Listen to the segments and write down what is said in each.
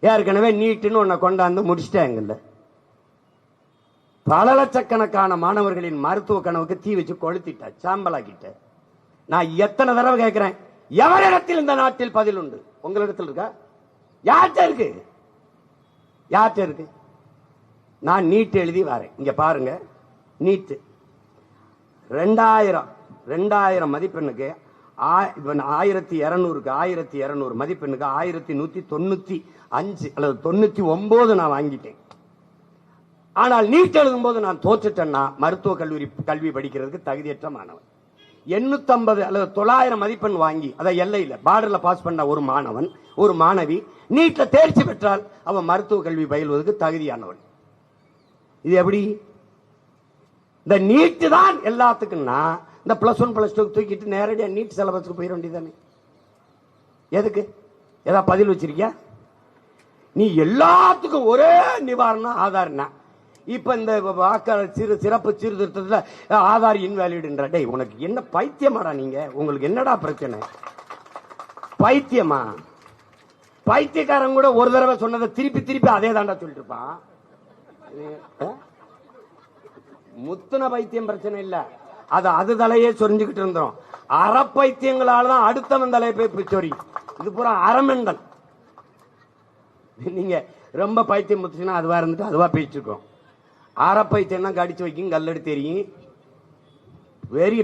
ஏற்கனவே நீட்டுன்னு உன்னை கொண்டாந்து முடிச்சிட்டாங்கல்ல. பல லட்சக்கணக்கான மாணவர்களின் மருத்துவ கனவுக்கு தீ வச்சு கொளுத்திட்ட சாம்பலாக்கிட்ட. நான் எத்தனை தடவை கேட்கிறேன் எவரிடத்தில் இந்த நாட்டில் பதில் உண்டு? உங்களிடத்தில் இருக்கா? யார்கிட்ட இருக்கு? யார்கிட்ட இருக்கு? நான் நீட் எழுதி வரேன். இங்க பாருங்க நீட்டு. ரெண்டாயிரம் ரெண்டாயிரம் மதிப்பெண்ணுக்கு இப்ப ஆயிரத்தி இருநூறுக்கு ஆயிரத்தி இருநூறு மதிப்பெண்ணுக்கு ஆயிரத்தி நூத்தி தொண்ணூத்தி அஞ்சு அல்லது தொண்ணூத்தி ஒன்பது நான் வாங்கிட்டேன். ஆனால் நீட் எழுதும் போது நான் தோற்றுட்டேன்னா மருத்துவ கல்லூரி கல்வி படிக்கிறதுக்கு தகுதியற்ற மாணவன். 850 அல்லது தொள்ளாயிரம் மதிப்பெண் வாங்கி அதை எல்லையில் பார்டர்ல பாஸ் பண்ண ஒரு மாணவன் ஒரு மாணவி நீட்ல தேர்ச்சி பெற்றால் அவன் மருத்துவ கல்வி பயில்வதற்கு தகுதியானவன். இது எப்படி? இந்த நீட்டு தான் எல்லாத்துக்குன்னா இந்த ப்ளஸ் ஒன் ப்ளஸ் டூ தூக்கிட்டு நேரடியாக நீட் சிலபஸ்க்கு போயிட வேண்டியதானே எதுக்கு? ஏதாவது பதில் வச்சிருக்கியா? நீ எல்லாத்துக்கும் ஒரே நிவாரணம் ஆதார்னா. இப்போ இந்த வாக்காளர் சிறு சிறப்பு சீர்திருத்தத்தில் ஆதார் இன்வேலிடுன்ற டே உனக்கு என்ன பைத்தியமாடா நீங்கள் உங்களுக்கு என்னடா பிரச்சனை? பைத்தியமா? பைத்தியக்காரன் கூட ஒரு தடவை சொன்னதை திருப்பி திருப்பி அதே தாண்டா சொல்லிட்டு இருப்பான். முத்துன பைத்தியம் பிரச்சனை இல்லை. அது அது தலையே சொரிஞ்சுக்கிட்டு இருந்தோம். அறப்பைத்தியங்களால தான் அடுத்தவன் தலையை போய் சொறி இது பூரா அறமெண்டல். நீங்க ரொம்ப பைத்தியம் முத்துச்சுன்னா அதுவா இருந்துட்டு அதுவா பேசிருக்கோம். அறப்பைத்தியம்னா கடிச்சு வைக்கும் கல்லடி தெரியும். வெரி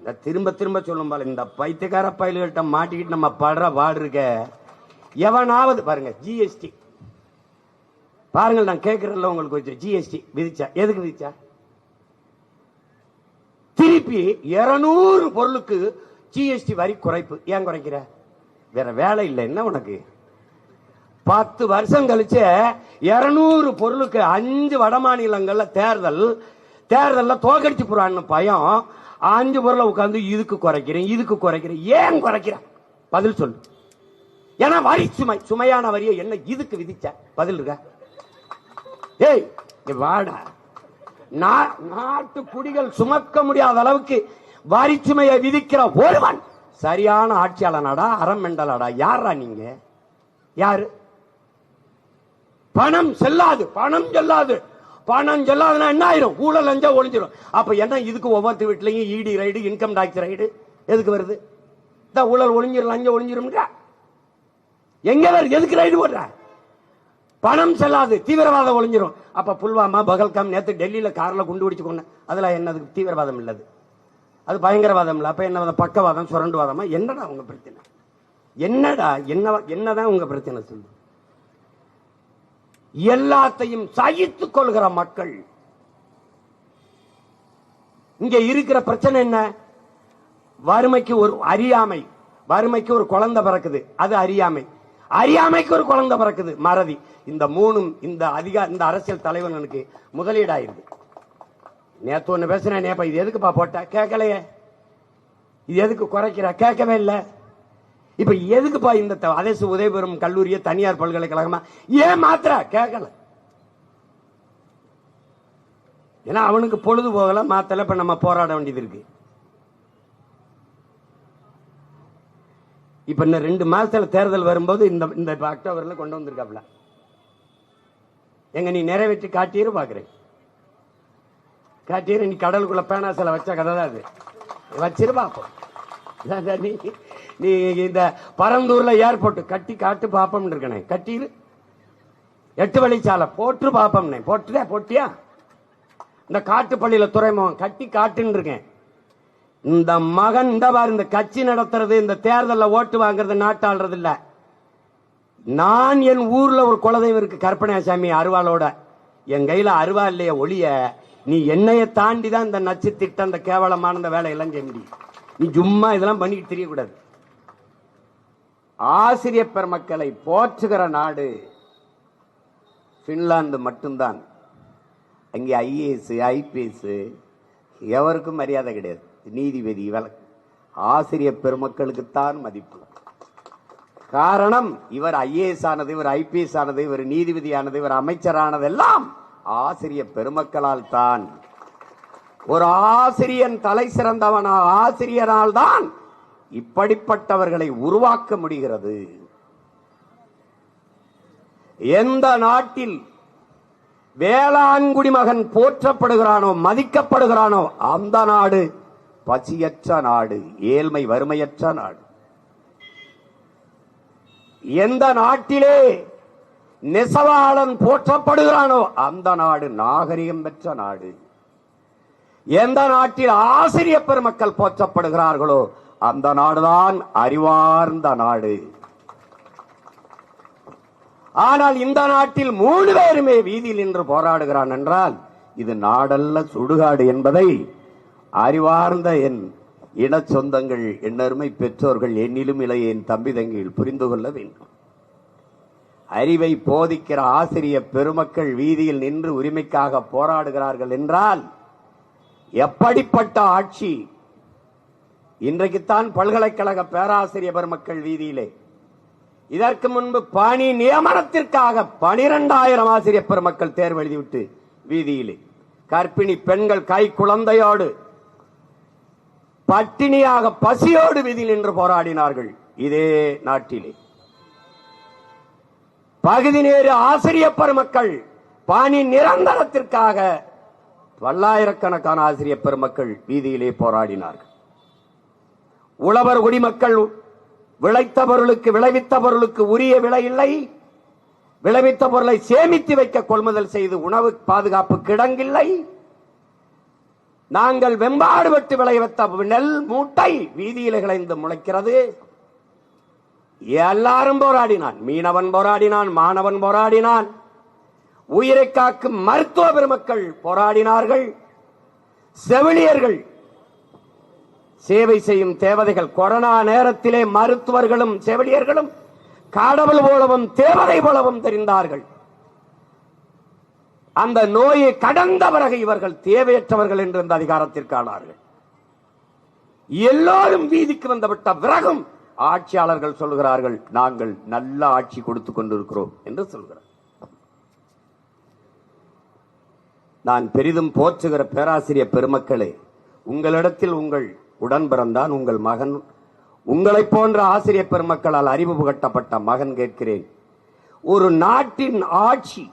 இந்த திரும்ப திரும்ப சொல்லும் போல இந்த பைத்தியக்கார பயல்கள்ட்ட மாட்டிக்கிட்டு நம்ம படுற பாடு இருக்க எவனாவது பாருங்க ஜிஎஸ்டி பாருங்கள் நான் கேட்கறதுல உங்களுக்கு கொஞ்சம் ஜிஎஸ்டி விதிச்சா எதுக்கு விதிச்சா? திருப்பி இருநூறு பொருளுக்கு ஜிஎஸ்டி வரி குறைப்பு. ஏன் குறைக்கிற? வேற வேலை இல்லை. என்ன உனக்கு? பத்து வருஷம் கழிச்சு இருநூறு பொருளுக்கு அஞ்சு வட மாநிலங்கள்ல தேர்தல் தேர்தலில் தோக்கடிச்சு போறான்னு பயம். அஞ்சு பொருளை உட்காந்து இதுக்கு குறைக்கிறேன் இதுக்கு குறைக்கிறேன். ஏன் குறைக்கிறேன் பதில் சொல்லு. ஏன்னா வரி சுமை சுமையான வரியை என்ன இதுக்கு விதிச்ச? பதில் இருக்க? ஏய் வாடா. நாட்டு குடிகள் சுமக்க முடியாத அளவுக்கு வாரிச்சுமையை சுமையை விதிக்கிற ஒருவன் சரியான ஆட்சியாளனாடா அறம் மெண்டலாடா யாரா நீங்க? யாரு? பணம் செல்லாது பணம் செல்லாது. பணம் செல்லாதுன்னா என்ன ஆயிரும் ஊழல் லஞ்சா ஒளிஞ்சிடும் அப்ப என்ன இதுக்கு ஒவ்வொரு வீட்லயும் இடி ரைடு இன்கம் டாக்ஸ் ரைடு எதுக்கு வருது? இந்த ஊழல் ஒளிஞ்சிரும் லஞ்சம் ஒளிஞ்சிரும்ன்றா? எங்க வருது எதுக்கு ரைடு போடுற பணம் செல்லாது தீவிரவாதம் ஒளிஞ்சிரும். அப்ப புல்வாமா பகல்காம் நேற்று டெல்லியில கார்ல குண்டு வெடிச்சு கொண்டேன் அதுல என்னது தீவிரவாதம் இல்லது? அது பயங்கரவாதம் இல்லை. அப்ப என்ன பக்கவாதம் சுரண்டுவாதமா? என்னடா உங்கள் பிரச்சனை? என்னடா என்ன என்னதான் உங்க பிரச்சனை சொல்லு. எல்லாத்தையும் சகித்துக் கொள்கிற மக்கள். இங்க இருக்கிற பிரச்சனை என்ன? வறுமைக்கு ஒரு அறியாமை. வறுமைக்கு ஒரு குழந்தை பிறக்குது. அது அறியாமை. அறியாமைக்கு ஒரு குழந்தை பிறக்குது மறதி. இந்த மூணும் இந்த அதிகார இந்த அரசியல் தலைவனுக்கு முதலீடாயிருது நேத்து ஒண்ணு பேசுறேன் நேப்பா இது எதுக்குப்பா போட்ட? கேட்கலையே. இது எதுக்கு குறைக்கிற? கேட்கவே இல்லை. இப்ப எதுக்குப்பா இந்த த- அரசு உதவி பெறும் கல்லூரியை தனியார் பல்கலைக்கழகமா? ஏன் மாத்திர கேட்கல. ஏன்னா அவனுக்கு பொழுது போகல மாத்தல இப்ப நம்ம போராட வேண்டியது இருக்கு. இப்ப இன்னும் ரெண்டு மாசத்துல தேர்தல் வரும்போது இந்த இந்த இப்ப அக்டோபர்ல கொண்டு வந்திருக்காப்ல எங்க நீ நிறைவேற்றி காட்டியிரு பாக்குறேன். காட்டியிரு நீ கடலுக்குள்ள பேனா சில வச்ச கதை தான் அது. வச்சிரு பாப்போம். நீ நீ இந்த பரந்தூர்ல ஏர்போர்ட் கட்டி காட்டு பார்ப்போம்னு இருக்கனே. கட்டிரு எட்டு வழிச்சாலை போட்டு பாப்பம்னே. போட்டுதே போட்டியா? இந்த காட்டுப்பள்ளியில் துறைமுகம் கட்டி காட்டுன்னு இருக்கேன். இந்த மகன் இந்த பாரு இந்த கட்சி நடத்துறது இந்த தேர்தலில் ஓட்டு வாங்குறது நாட்டாளுறது இல்ல நான் என் ஊர்ல ஒரு குலதெய்வம் இருக்கு கற்பனாசாமி அருவாளோட. என் கையில அருவா இல்லைய ஒளிய நீ என்னைய தாண்டி தான் இந்த நச்சு திட்டம் இந்த கேவலமான இந்த வேலையெல்லாம் செய்ய முடியும். நீ சும்மா இதெல்லாம் பண்ணிட்டு தெரியக்கூடாது. ஆசிரியர் பெருமக்களை போற்றுகிற நாடு பின்லாந்து மட்டும்தான். அங்கே ஐஏஎஸ் ஐபிஎஸ் எவருக்கும் மரியாதை கிடையாது. நீதிபதி வழக்கு ஆசிரியர் பெருமக்களுக்குத்தான் மதிப்பு. காரணம் இவர் ஐஏஎஸ் ஆனது இவர் ஐபிஎஸ் ஆனது இவர் நீதிபதி ஆனது இவர் அமைச்சரானது எல்லாம் ஆசிரியர் பெருமக்களால் தான். ஒரு ஆசிரியன் தலை சிறந்தவன் ஆசிரியரால் தான் இப்படிப்பட்டவர்களை உருவாக்க முடிகிறது. எந்த நாட்டில் வேளாண் குடிமகன் போற்றப்படுகிறானோ மதிக்கப்படுகிறானோ அந்த நாடு பசியற்ற நாடு ஏழ்மை வறுமையற்ற நாடு. எந்த நாட்டிலே நெசவாளன் போற்றப்படுகிறானோ அந்த நாடு நாகரிகம் பெற்ற நாடு. எந்த நாட்டில் ஆசிரிய பெருமக்கள் போற்றப்படுகிறார்களோ அந்த நாடுதான் அறிவார்ந்த நாடு. ஆனால் இந்த நாட்டில் மூணு பேருமே வீதியில் நின்று போராடுகிறான் என்றால் இது நாடல்ல சுடுகாடு என்பதை அறிவார்ந்த என் இன சொந்தங்கள் என்னருமை பெற்றோர்கள் என்னிலும் இளைய என் தம்பி தங்கியில் புரிந்து கொள்ள வேண்டும். அறிவை போதிக்கிற ஆசிரிய பெருமக்கள் வீதியில் நின்று உரிமைக்காக போராடுகிறார்கள் என்றால் எப்படிப்பட்ட ஆட்சி? இன்றைக்குத்தான் பல்கலைக்கழக பேராசிரிய பெருமக்கள் வீதியிலே. இதற்கு முன்பு பணி நியமனத்திற்காக பனிரெண்டாயிரம் ஆசிரியர் பெருமக்கள் தேர்வு எழுதிவிட்டு வீதியிலே. கர்ப்பிணி பெண்கள் கை குழந்தையோடு பட்டினியாக பசியோடு வீதியில் நின்று போராடினார்கள் இதே நாட்டிலே. பகுதி நேர ஆசிரியர் பெருமக்கள் பணி நிரந்தரத்திற்காக பல்லாயிரக்கணக்கான ஆசிரிய பெருமக்கள் வீதியிலே போராடினார்கள். உழவர் குடிமக்கள் விளைத்த பொருளுக்கு விளைவித்த பொருளுக்கு உரிய விலை இல்லை. விளைவித்த பொருளை சேமித்து வைக்க கொள்முதல் செய்து உணவு பாதுகாப்பு கிடங்கில்லை. நாங்கள் வெம்பாடுபட்டு விளைவித்த நெல் மூட்டை வீதியில் கிளைந்து முளைக்கிறது. எல்லாரும் போராடினான். மீனவன் போராடினான் மாணவன் போராடினான். உயிரை காக்கும் மருத்துவ பெருமக்கள் போராடினார்கள். செவிலியர்கள் சேவை செய்யும் தேவதைகள் கொரோனா நேரத்திலே மருத்துவர்களும் செவிலியர்களும் கடவுள் போலவும் தேவதை போலவும் தெரிந்தார்கள். அந்த நோயை கடந்த பிறகு இவர்கள் தேவையற்றவர்கள் என்று அந்த அதிகாரத்திற்கானார்கள் எல்லோரும் வீதிக்கு வந்துவிட்ட பிறகும் ஆட்சியாளர்கள் சொல்கிறார்கள் நாங்கள் நல்ல ஆட்சி கொடுத்துக் கொண்டிருக்கிறோம் என்று சொல்கிறார். நான் பெரிதும் போற்றுகிற பேராசிரியர் பெருமக்களே உங்களிடத்தில் உங்கள் உடன் பிறந்தான் உங்கள் மகன். உங்களைப் போன்ற ஆசிரியர் பெருமக்களால் அறிவு புகட்டப்பட்ட மகன் கேட்கிறேன். ஒரு நாட்டின் ஆட்சி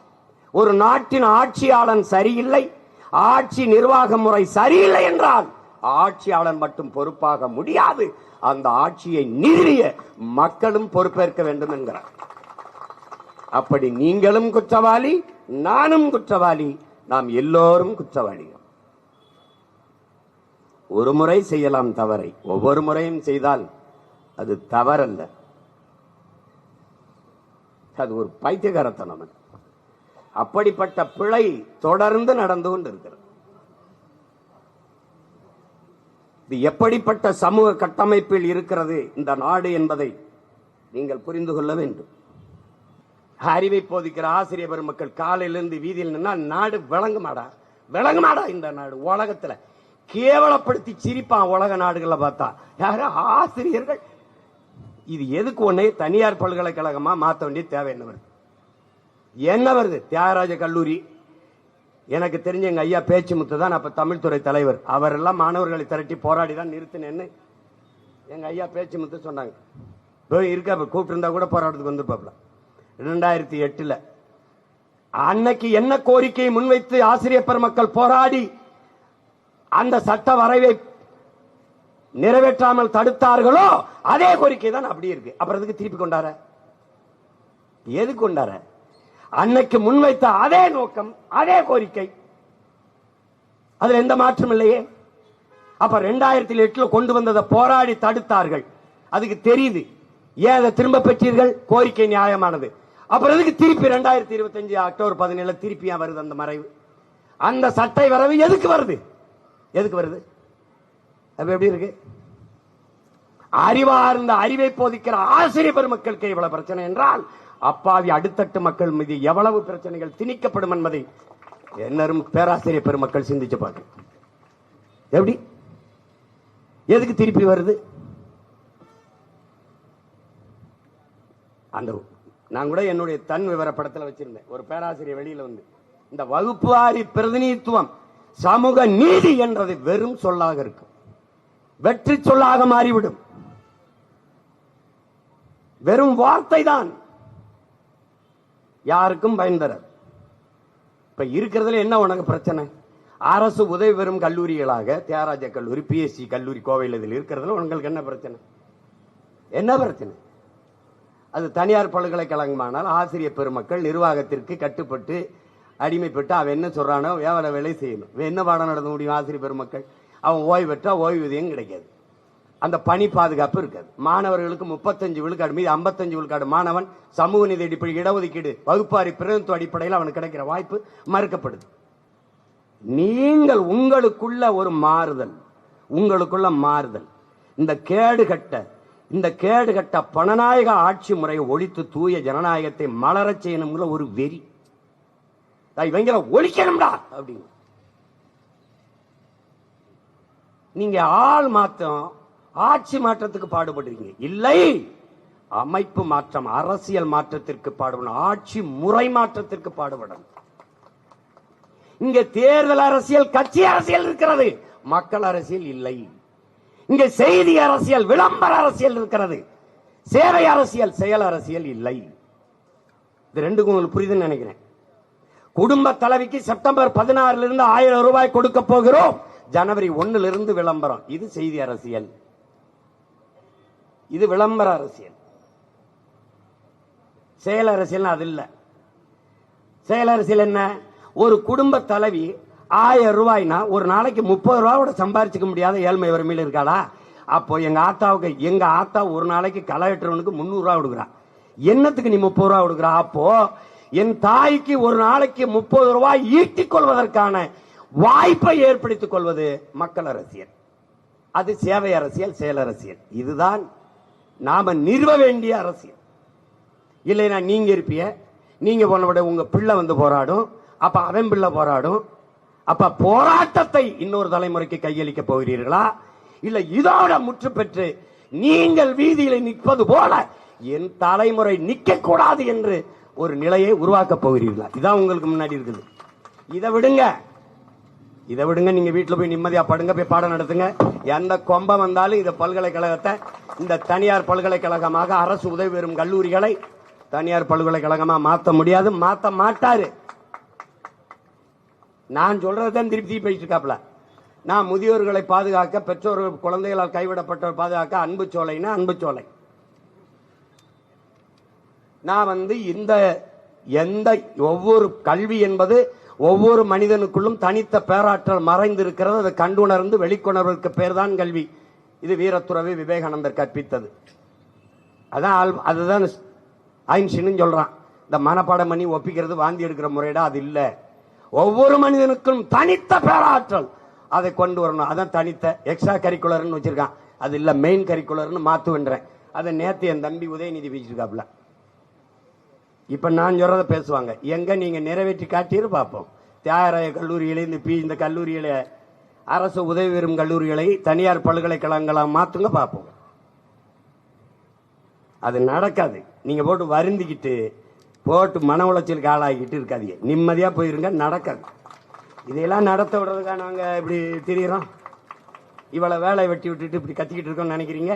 ஒரு நாட்டின் ஆட்சியாளன் சரியில்லை ஆட்சி நிர்வாக முறை சரியில்லை என்றால் ஆட்சியாளன் மட்டும் பொறுப்பாக முடியாது. அந்த ஆட்சியை நிறுவிய மக்களும் பொறுப்பேற்க வேண்டும் என்கிறார். அப்படி நீங்களும் குற்றவாளி நானும் குற்றவாளி நாம் எல்லோரும் குற்றவாளிகள். ஒரு முறை செய்யலாம் தவறை ஒவ்வொரு முறையும் செய்தால் அது தவறல்ல. அது ஒரு பைத்தியகாரத்தனம் அது. அப்படிப்பட்ட பிழை தொடர்ந்து நடந்து கொண்டிருக்கிறது. இது எப்படிப்பட்ட சமூக கட்டமைப்பில் இருக்கிறது இந்த நாடு என்பதை நீங்கள் புரிந்து கொள்ள வேண்டும். அறிவை போதிக்கிற ஆசிரியர் பெருமக்கள் காலையிலிருந்து வீதியில் நின்னா நாடு விளங்குமாடா? விளங்குமாடா இந்த நாடு? உலகத்துல கேவலப்படுத்தி சிரிப்பான் உலக நாடுகளை பார்த்தா. யாரு? ஆசிரியர்கள். இது எதுக்கு ஒன்னே தனியார் பல்கலைக்கழகமா மாத்த வேண்டிய தேவை என்ன வருது? என்ன வருது? தியாகராஜ கல்லூரி. எனக்கு தெரிஞ்ச எங்க ஐயா பேச்சு முத்து தான் அப்ப தமிழ்துறை தலைவர். அவரெல்லாம் மாணவர்களை திரட்டி போராடி தான் நிறுத்தினேன்னு எங்க ஐயா பேச்சு முத்து சொன்னாங்க. போய் இருக்கா கூப்பிட்டு இருந்தா கூட போராட்டத்துக்கு வந்திருப்பாப்ல. ரெண்டாயிரத்தி எட்டுல. அன்னைக்கு என்ன கோரிக்கையை முன்வைத்து ஆசிரியர் பெருமக்கள் போராடி அந்த சட்ட வரைவை நிறைவேற்றாமல் தடுத்தார்களோ அதே கோரிக்கை தான் அப்படி இருக்கு. அப்புறம் எதுக்கு திருப்பி கொண்டார? எது கொண்டார? அன்னைக்கு முன்வைத்த அதே நோக்கம் அதே கோரிக்கை. அதுல எந்த மாற்றம் இல்லையே? அப்ப ரெண்டாயிரத்தி எட்டுல கொண்டு வந்ததை போராடி தடுத்தார்கள். அதுக்கு தெரியுது. ஏன் அதை திரும்ப பெற்றீர்கள்? கோரிக்கை நியாயமானது. அப்புறம் எதுக்கு திருப்பி ரெண்டாயிரத்தி இருபத்தஞ்சு அக்டோபர் பதினேழுல திருப்பி வருது அந்த மறைவு? அந்த சட்டை வரவு எதுக்கு வருது? எதுக்கு வருது? அப்ப எப்படி இருக்கு? அறிவார்ந்த அறிவை போதிக்கிற ஆசிரியர் பெருமக்களுக்கு இவ்வளவு பிரச்சனை என்றால் அப்பாவி அடுத்தட்டு மக்கள் மீது எவ்வளவு பிரச்சனைகள் திணிக்கப்படும் என்பதை என்னரும் பேராசிரியர் பெருமக்கள் சிந்திச்சு பார்க்க. எப்படி? எதுக்கு திருப்பி வருது? அந்த நான் கூட என்னுடைய தன் விவர படத்துல வச்சிருந்தேன். ஒரு பேராசிரியர் வெளியில வந்து இந்த வகுப்பு வாரி பிரதிநிதித்துவம் சமூக நீதி என்றது வெறும் சொல்லாக இருக்கும். வெற்றி சொல்லாக மாறிவிடும். வெறும் வார்த்தை தான் யாருக்கும் பயன் தராது. இப்ப இருக்கிறதுல என்ன உனக்கு பிரச்சனை? அரசு உதவி பெறும் கல்லூரிகளாக தியாகராஜ கல்லூரி பிஎஸ்சி கல்லூரி கோவையில் இதில் இருக்கிறதுல உங்களுக்கு என்ன பிரச்சனை? என்ன பிரச்சனை? அது தனியார் பல்கலைக்கழகமானால் ஆசிரியர் பெருமக்கள் நிர்வாகத்திற்கு கட்டுப்பட்டு அடிமைப்பட்டு அவன் என்ன சொல்றானோ வேலை வேலை செய்யணும்? என்ன பாடம் நடத்த முடியும் ஆசிரியர் பெருமக்கள்? அவன் ஓய்வு பெற்றா ஓய்வூதியம் கிடைக்காது. அந்த பணி பாதுகாப்பு இருக்காது. மாணவர்களுக்கு முப்பத்தஞ்சு விழுக்காடு மீது ஐம்பத்தஞ்சு விழுக்காடு மாணவன் சமூக நிதி அடிப்படை இடஒதுக்கீடு வகுப்பாரி பிரதிநிதித்துவ அடிப்படையில் அவனுக்கு கிடைக்கிற வாய்ப்பு மறுக்கப்படுது. நீங்கள் உங்களுக்குள்ள ஒரு மாறுதல் உங்களுக்குள்ள மாறுதல். இந்த கேடுகட்ட இந்த கேடுகட்ட பணநாயக ஆட்சி முறையை ஒழித்து தூய ஜனநாயகத்தை மலரச் செய்யணுங்கிற ஒரு வெறி. டேய், இவங்களை ஒழிக்கணும்டா! அப்படின்னு. நீங்க ஆள் மாத்தம் ஆட்சி மாற்றத்துக்கு பாடுபடுறீங்க. இல்லை. அமைப்பு மாற்றம் அரசியல் மாற்றத்திற்கு பாடுபடணும். ஆட்சி முறை மாற்றத்திற்கு பாடுபடணும். இங்க தேர்தல் அரசியல் கட்சி அரசியல் இருக்கிறது. மக்கள் அரசியல் இல்லை. இங்க செய்தி அரசியல் விளம்பர அரசியல் இருக்கிறது. சேவை அரசியல் செயல் அரசியல் இல்லை. இது ரெண்டுக்கும் உங்களுக்கு புரியுதுன்னு நினைக்கிறேன். குடும்ப தலைவிக்கு செப்டம்பர் பதினாறுல இருந்து ஆயிரம் ரூபாய் கொடுக்க போகிறோம். ஜனவரி ஒன்னுல இருந்து விளம்பரம். இது செய்தி அரசியல். இது விளம்பர அரசியல். செயல் அரசியல் அது இல்ல. செயல் அரசியல் என்ன? ஒரு குடும்ப தலைவி ஆயிரம் ரூபாய்னா ஒரு நாளைக்கு முப்பது ரூபாவோட சம்பாரிச்சுக்க முடியாத ஏழ்மை வறுமையில் இருக்காளா? அப்போ எங்க ஆத்தாவுக்கு எங்க ஆத்தா ஒரு நாளைக்கு களை வெட்டுறவனுக்கு கொடுக்குறா. என்னத்துக்கு நீ முப்பது ரூபா கொடுக்குறா? அப்போ என் தாய்க்கு ஒரு நாளைக்கு முப்பது ரூபாய் ஈட்டிக் கொள்வதற்கான வாய்ப்பை ஏற்படுத்திக் கொள்வது மக்கள் அரசியல். அது சேவை அரசியல் செயல் அரசியல். இதுதான் நாம நிறுவ வேண்டிய அரசியல். இல்லைன்னா நீங்க இருப்பிய நீங்க போனவிட உங்க பிள்ளை வந்து போராடும் அப்ப அவன் பிள்ளை போராடும். அப்ப போராட்டத்தை இன்னொரு தலைமுறைக்கு கையளிக்க போகிறீர்களா? இல்ல இதோட முற்று பெற்று நீங்கள் வீதியில் நிற்பது போல என் தலைமுறை நிக்க கூடாது என்று ஒரு நிலையை உருவாக்க போகிறீர்களா? இதான் உங்களுக்கு முன்னாடி இருக்குது. இதை விடுங்க. இதை விடுங்க நீங்க வீட்டுல போய் நிம்மதியா படுங்க போய் பாடம் நடத்துங்க. எந்த கொம்பம் வந்தாலும் இந்த பல்கலைக்கழகத்தை இந்த தனியார் பல்கலைக்கழகமாக அரசு உதவி பெறும் கல்லூரிகளை தனியார் பல்கலைக்கழகமா மாத்த முடியாது. மாத்த மாட்டாரு. நான் சொல்றதுதான் திருப்பி திருப்பி பேசிட்டு இருக்காப்ல நான் முதியோர்களை பாதுகாக்க பெற்றோர்கள் குழந்தைகளால் கைவிடப்பட்டவர் பாதுகாக்க அன்பு சோலைன்னா அன்பு சோலை. நான் வந்து இந்த எந்த ஒவ்வொரு கல்வி என்பது ஒவ்வொரு மனிதனுக்குள்ளும் தனித்த பேராற்றல் மறைந்திருக்கிறது. அதை கண்டுணர்ந்து வெளிக்கொணர்வதற்கு பேர் தான் கல்வி. இது வீரத்துறவி விவேகானந்தர் கற்பித்தது. அதான் ஆல்- அதுதான் ஐன்ஸ்டீன் சொல்றான். இந்த மனப்பாடம் பண்ணி ஒப்பிக்கிறது வாந்தி எடுக்கிற முறையிட அது இல்லை. ஒவ்வொரு மனிதனுக்கும் தனித்த பேராற்றல். அதை கொண்டு வரணும். அதான் தனித்த எக்ஸ்ட்ரா கரிக்குலர்னு வச்சிருக்கான். அது இல்லை மெயின் கரிக்குலர்னு மாத்துவேன்றேன். அதை நேத்து என் தம்பி உதயநிதி வச்சிருக்காப்ல இப்போ நான் சொல்கிறத பேசுவாங்க. எங்கே நீங்கள் நிறைவேற்றி காட்டியிரு பார்ப்போம். தியாகராய கல்லூரியிலே இந்த பி இந்த கல்லூரிகளை அரசு உதவி பெறும் கல்லூரிகளை தனியார் பல்கலைக்கழகங்களாக மாற்றுங்க பார்ப்போம். அது நடக்காது. நீங்கள் போட்டு வருந்திக்கிட்டு போட்டு மன உளைச்சலுக்கு ஆளாகிக்கிட்டு இருக்காதீங்க. நிம்மதியாக போயிருங்க நடக்காது. இதையெல்லாம் நடத்த விடுறதுக்காக நாங்கள் இப்படி தெரிகிறோம் இவ்வளோ வேலை வெட்டி விட்டுட்டு இப்படி கத்திக்கிட்டு இருக்கோம்னு நினைக்கிறீங்க?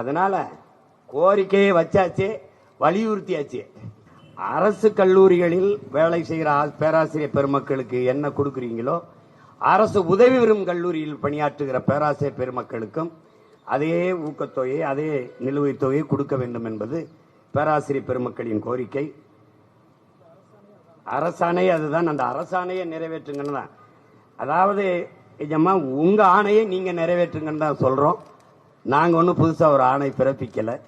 அதனால் கோரிக்கையை வச்சாச்சு. வலியுறுத்தியாச்சு. அரசு கல்லூரிகளில் வேலை செய்கிற பேராசிரியர் பெருமக்களுக்கு என்ன கொடுக்குறீங்களோ அரசு உதவி பெறும் கல்லூரியில் பணியாற்றுகிற பேராசிரியர் பெருமக்களுக்கும் அதே ஊக்கத்தொகையை அதே நிலுவைத் தொகையை கொடுக்க வேண்டும் என்பது பேராசிரியர் பெருமக்களின் கோரிக்கை. அரசாணை அதுதான். அந்த அரசாணையை நிறைவேற்றுங்கன்னு தான். அதாவது நிஜமா உங்க ஆணையை நீங்க நிறைவேற்றுங்கன்னு தான் சொல்றோம். நாங்கள் ஒன்றும் புதுசாக ஒரு ஆணை பிறப்பிக்கலை.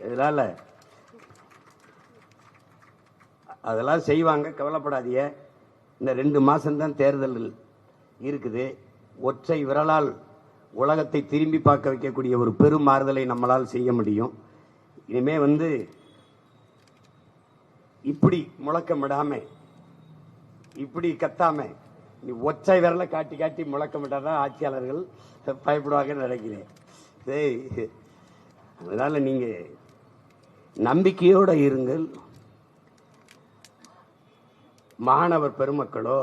இதனால அதெல்லாம் செய்வாங்க. கவலைப்படாதீங்க. இந்த ரெண்டு மாதம்தான் தேர்தல் இருக்குது. ஒற்றை விரலால் உலகத்தை திரும்பி பார்க்க வைக்கக்கூடிய ஒரு பெரும் மாறுதலை நம்மளால் செய்ய முடியும். இனிமே வந்து இப்படி முழக்கமிடாம இப்படி கத்தாம நீ ஒற்றை விரலை காட்டி காட்டி முழக்கமிட்டாதான் ஆட்சியாளர்கள் பயப்படுவாங்கன்னு நினைக்கிறேன். சரி அதனால நீங்க நம்பிக்கையோட இருங்கள். மாணவர் பெருமக்களோ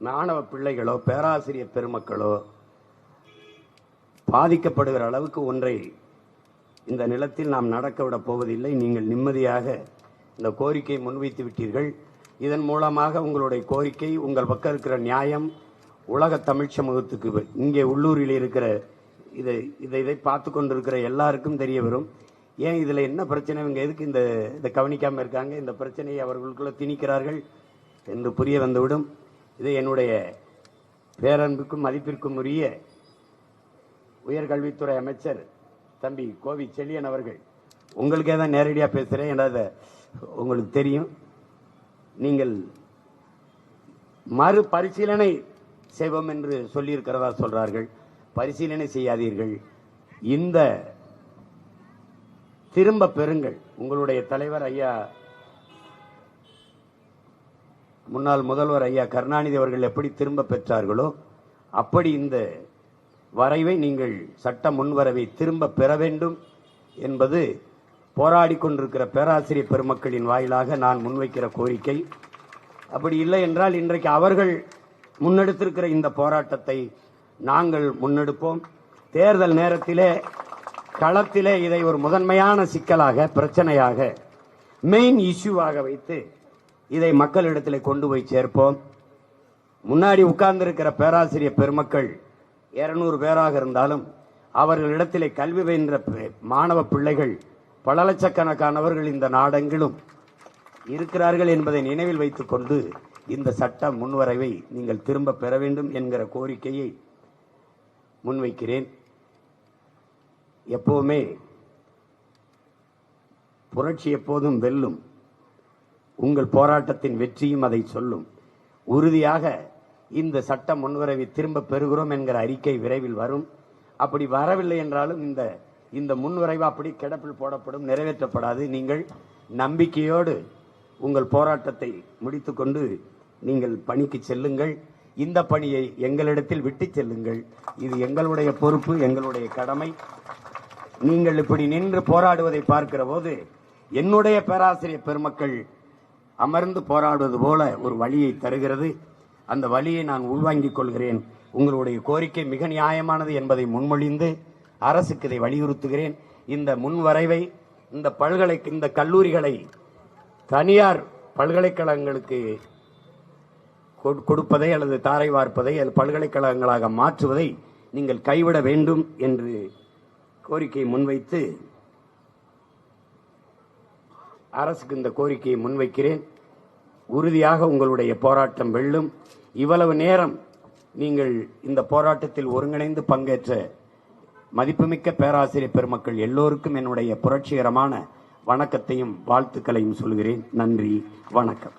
மாணவ பிள்ளைகளோ பேராசிரியர் பெருமக்களோ பாதிக்கப்படுகிற அளவுக்கு ஒன்றை இந்த நிலத்தில் நாம் நடக்க விடப் போவதில்லை. நீங்கள் நிம்மதியாக இந்த கோரிக்கை முன்வைத்து விட்டீர்கள். இதன் மூலமாக உங்களுடைய கோரிக்கை உங்கள் பக்கம் இருக்கிற நியாயம் உலக தமிழ் சமூகத்துக்கு இங்கே உள்ளூரில் இருக்கிற இதை இதை இதை பார்த்து கொண்டிருக்கிற எல்லாருக்கும் தெரிய வரும் ஏன் இதில் என்ன பிரச்சனை? இவங்க எதுக்கு இந்த இதை கவனிக்காமல் இருக்காங்க? இந்த பிரச்சனையை அவர்களுக்குள்ள திணிக்கிறார்கள். என்று புரிய வந்துவிடும். இது என்னுடைய பேரன்புக்கும் மதிப்பிற்கும் உரிய உயர்கல்வித்துறை அமைச்சர் தம்பி கோவி செழியன் அவர்கள். உங்களுக்கே தான் நேரடியாக பேசுகிறேன் ஏன்னா உங்களுக்கு தெரியும். நீங்கள் மறு பரிசீலனை செய்வோம் என்று சொல்லியிருக்கிறதா சொல்கிறார்கள் பரிசீலனை செய்யாதீர்கள். இந்த திரும்ப பெறுங்கள். உங்களுடைய தலைவர் ஐயா முன்னாள் முதல்வர் ஐயா கருணாநிதி அவர்கள் எப்படி திரும்ப பெற்றார்களோ அப்படி இந்த வரைவை நீங்கள் சட்ட முன்வரவை திரும்ப பெற வேண்டும் என்பது போராடி கொண்டிருக்கிற பேராசிரியர் பெருமக்களின் வாயிலாக நான் முன்வைக்கிற கோரிக்கை. அப்படி இல்லை என்றால் இன்றைக்கு அவர்கள் முன்னெடுத்திருக்கிற இந்த போராட்டத்தை நாங்கள் முன்னெடுப்போம். தேர்தல் நேரத்திலே களத்திலே இதை ஒரு முதன்மையான சிக்கலாக பிரச்சனையாக மெயின் இஷ்யூவாக வைத்து இதை மக்களிடத்தில் கொண்டு போய் சேர்ப்போம். முன்னாடி உட்கார்ந்திருக்கிற பேராசிரியர் பெருமக்கள் இருநூறு பேராக இருந்தாலும் அவர்களிடத்திலே கல்வி பயின்ற மாணவ பிள்ளைகள் பல லட்சக்கணக்கானவர்கள் இந்த நாடெங்கிலும் இருக்கிறார்கள் என்பதை நினைவில் வைத்துக் கொண்டு இந்த சட்ட முன்வரைவை நீங்கள் திரும்ப பெற வேண்டும் என்கிற கோரிக்கையை முன்வைக்கிறேன். எப்பவுமே புரட்சி எப்போதும் வெல்லும். உங்கள் போராட்டத்தின் வெற்றியும் அதை சொல்லும். உறுதியாக இந்த சட்ட முன்வரவை திரும்ப பெறுகிறோம் என்கிற அறிக்கை விரைவில் வரும். அப்படி வரவில்லை என்றாலும் இந்த இந்த முன்வரைவு அப்படி கிடப்பில் போடப்படும் நிறைவேற்றப்படாது. நீங்கள் நம்பிக்கையோடு உங்கள் போராட்டத்தை முடித்துக்கொண்டு நீங்கள் பணிக்கு செல்லுங்கள். இந்த பணியை எங்களிடத்தில் விட்டு செல்லுங்கள். இது எங்களுடைய பொறுப்பு எங்களுடைய கடமை. நீங்கள் இப்படி நின்று போராடுவதை பார்க்கிற போது என்னுடைய பேராசிரியர் பெருமக்கள் அமர்ந்து போராடுவது போல ஒரு வழியை தருகிறது. அந்த வழியை நான் உள்வாங்கிக் கொள்கிறேன். உங்களுடைய கோரிக்கை மிக நியாயமானது என்பதை முன்மொழிந்து அரசுக்கு இதை வலியுறுத்துகிறேன். இந்த முன்வரைவை இந்த பல்கலை இந்த கல்லூரிகளை தனியார் பல்கலைக்கழகங்களுக்கு கொடு- கொடுப்பதை அல்லது தாரை வார்ப்பதை அல்லது பல்கலைக்கழகங்களாக மாற்றுவதை நீங்கள் கைவிட வேண்டும் என்று கோரிக்கையை முன்வைத்து அரசுக்கு இந்த கோரிக்கையை முன்வைக்கிறேன். உறுதியாக உங்களுடைய போராட்டம் வெல்லும். இவ்வளவு நேரம் நீங்கள் இந்த போராட்டத்தில் ஒருங்கிணைந்து பங்கேற்ற மதிப்புமிக்க பேராசிரியர் பெருமக்கள் எல்லோருக்கும் என்னுடைய புரட்சிகரமான வணக்கத்தையும் வாழ்த்துக்களையும் சொல்கிறேன். நன்றி வணக்கம்.